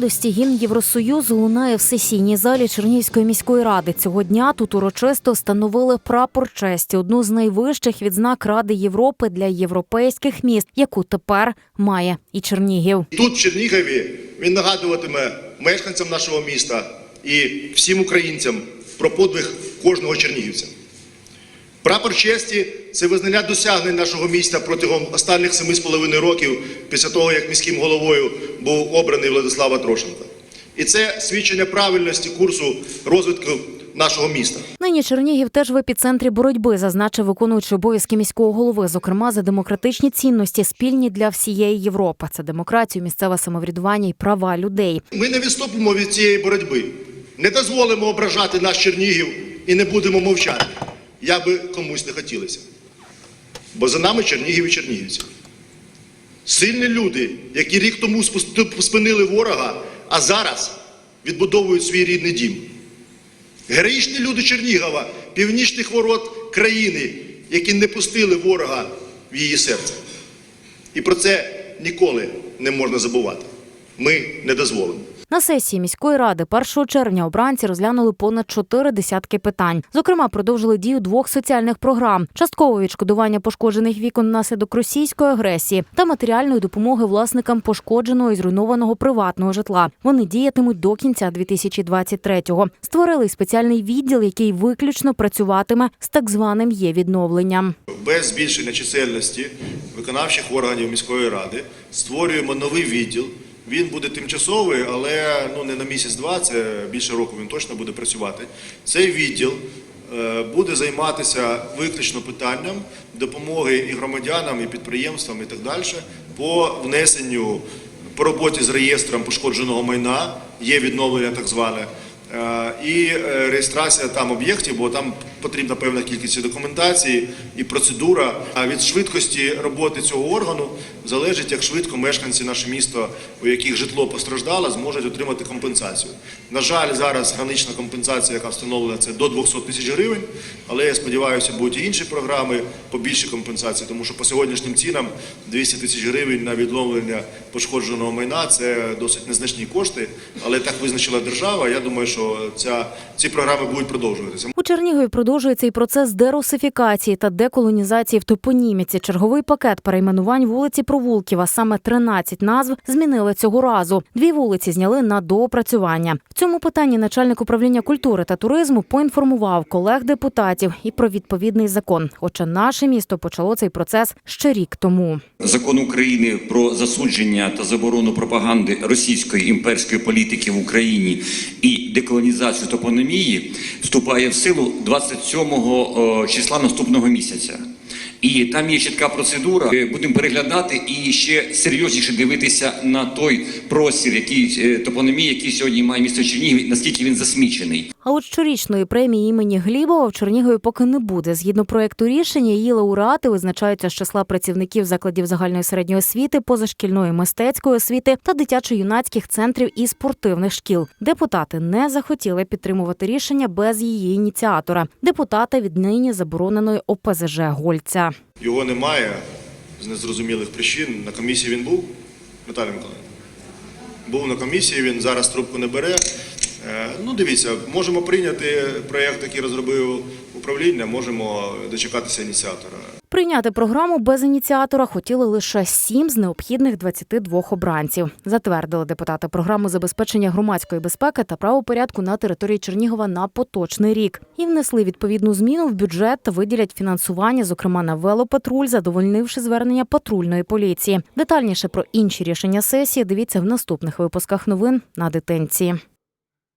радості гімн Євросоюзу лунає в сесійній залі Чернігівської міської ради. Цього дня тут урочисто встановили прапор честі, одну з найвищих відзнак Ради Європи для європейських міст, яку тепер має і Чернігів. Тут, в Чернігові, він нагадуватиме мешканцям нашого міста і всім українцям про подвиг кожного чернігівця. Прапор честі це визнання досягнень нашого міста протягом останніх семи з половиною років після того, як міським головою був обраний Владислава Трошенко. І це свідчення правильності курсу розвитку нашого міста. Нині Чернігів теж в епіцентрі боротьби, зазначив виконуючий обов'язки міського голови, зокрема за демократичні цінності, спільні для всієї Європи. Це демократію, місцеве самоврядування і права людей. Ми не відступимо від цієї боротьби, не дозволимо ображати наш Чернігів і не будемо мовчати, як би комусь не хотілося. Бо за нами Чернігів і чернігівці. Сильні люди, які рік тому спинили ворога, а зараз відбудовують свій рідний дім. Героїчні люди Чернігова, північних ворот країни, які не пустили ворога в її серце. І про це ніколи не можна забувати. Ми не дозволимо. На сесії міської ради 1 червня обранці розглянули понад чотири десятки питань. Зокрема, продовжили дію двох соціальних програм: часткове відшкодування пошкоджених вікон внаслідок російської агресії та матеріальної допомоги власникам пошкодженого і зруйнованого приватного житла. Вони діятимуть до кінця 2023-го. Створили спеціальний відділ, який виключно працюватиме з так званим є відновленням. без збільшення чисельності виконавчих органів міської ради створюємо новий відділ. Він буде тимчасовий, але ну не на місяць-два, це більше року він точно буде працювати. Цей відділ е, буде займатися виключно питанням допомоги і громадянам, і підприємствам, і так далі по внесенню по роботі з реєстром пошкодженого майна, є відновлення так зване. Е, І е, реєстрація там об'єктів, бо там потрібна певна кількість документації і процедура. А від швидкості роботи цього органу залежить, як швидко мешканці нашого міста, у яких житло постраждало, зможуть отримати компенсацію. На жаль, зараз гранична компенсація, яка встановлена, це до 200 тисяч гривень. Але я сподіваюся, будуть і інші програми по більшій компенсації, тому що по сьогоднішнім цінам 200 тисяч гривень на відновлення пошкодженого майна це досить незначні кошти, але так визначила держава. Я думаю, що ця, ці програми будуть продовжуватися. У Чернігові продовжується і процес дерусифікації та деколонізації в топоніміці. Черговий пакет перейменувань вулиці провулків, саме 13 назв, змінили цього разу. Дві вулиці зняли на доопрацювання. В цьому питанні начальник управління культури та туризму поінформував колег депутатів і про відповідний закон. Хоча наше місто почало цей процес ще рік тому. Закон України про засудження та заборону пропаганди російської імперської політики в Україні і деколонізацію топономії вступає в силу 27 числа наступного місяця. І там є чітка процедура. Е, Будемо переглядати і ще серйозніше дивитися на той простір, який е, топономії, який сьогодні має місто Чернігів, наскільки він засмічений. А от щорічної премії імені Глібова в Чернігові поки не буде. Згідно проекту рішення, її лауреати визначаються з числа працівників закладів загальної середньої освіти, позашкільної мистецької освіти та дитячо-юнацьких центрів і спортивних шкіл. Депутати не захотіли підтримувати рішення без її ініціатора. Депутата віднині забороненої ОПЗЖ Гольця. Його немає з незрозумілих причин. На комісії він був, Наталя Миколаївна? Був на комісії, він зараз трубку не бере. Е, Ну, дивіться, можемо прийняти проєкт, який розробив управління, можемо дочекатися ініціатора. Прийняти програму без ініціатора хотіли лише сім з необхідних 22 обранців. Затвердили депутати програму забезпечення громадської безпеки та правопорядку на території Чернігова на поточний рік і внесли відповідну зміну в бюджет та виділять фінансування, зокрема на велопатруль, задовольнивши звернення патрульної поліції. Детальніше про інші рішення сесії дивіться в наступних випусках новин на дитинці.